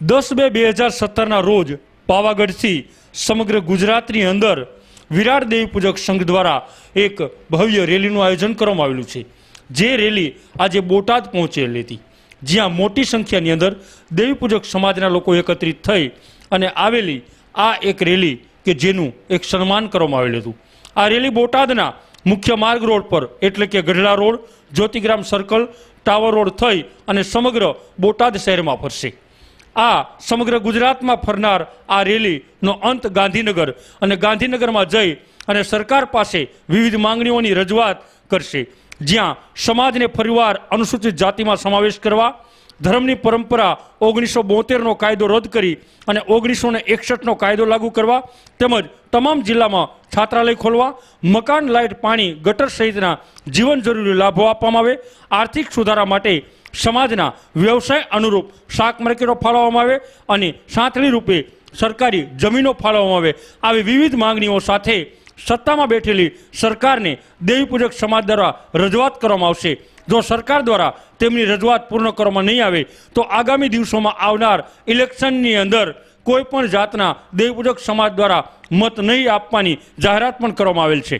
દસ બે બે હજાર સત્તરના રોજ પાવાગઢથી સમગ્ર ગુજરાતની અંદર વિરાટ દેવી પૂજક સંઘ દ્વારા એક ભવ્ય રેલીનું આયોજન કરવામાં આવેલું છે. જે રેલી આજે બોટાદ પહોંચેલી હતી. જ્યાં મોટી સંખ્યાની અંદર દેવી પૂજક સમાજના લોકો એકત્રિત થઈ અને આવેલી આ એક રેલી કે જેનું એક સન્માન કરવામાં આવેલું હતું. આ રેલી બોટાદના મુખ્ય માર્ગ રોડ પર એટલે કે Gadhada road, Jyotigram circle tower road થઈ અને સમગ્ર બોટાદ શહેરમાં ફરશે. આ સમગ્ર ગુજરાતમાં ફરનાર આ રેલીનો અંત ગાંધીનગર અને ગાંધીનગરમાં જઈ અને સરકાર પાસે વિવિધ માંગણીઓની રજૂઆત કરશે. જ્યાં સમાજને ફરીવાર અનુસૂચિત જાતિમાં સમાવેશ કરવા, ધર્મની પરંપરા ઓગણીસો બોતેરનો કાયદો રદ કરી અને ઓગણીસો ને એકસઠનો કાયદો લાગુ કરવા, તેમજ તમામ જિલ્લામાં છાત્રાલય ખોલવા, મકાન લાઇટ પાણી ગટર સહિતના જીવન જરૂરી લાભો આપવામાં આવે, આર્થિક સુધારા માટે સમાજના વ્યવસાય અનુરૂપ શાક માર્કેટો ફાળવવામાં આવે અને સાંતળી રૂપે સરકારી જમીનો ફાળવવામાં આવે આવી વિવિધ માંગણીઓ સાથે સત્તામાં બેઠેલી સરકારને દેવીપૂજક સમાજ દ્વારા રજૂઆત કરવામાં આવશે. જો સરકાર દ્વારા તેમની રજૂઆત પૂર્ણ કરવામાં નહીં આવે, તો આગામી દિવસોમાં આવનાર ઇલેક્શનની અંદર કોઈપણ જાતના દેવપૂજક સમાજ દ્વારા મત નહીં આપવાની જાહેરાત પણ કરવામાં આવેલ છે.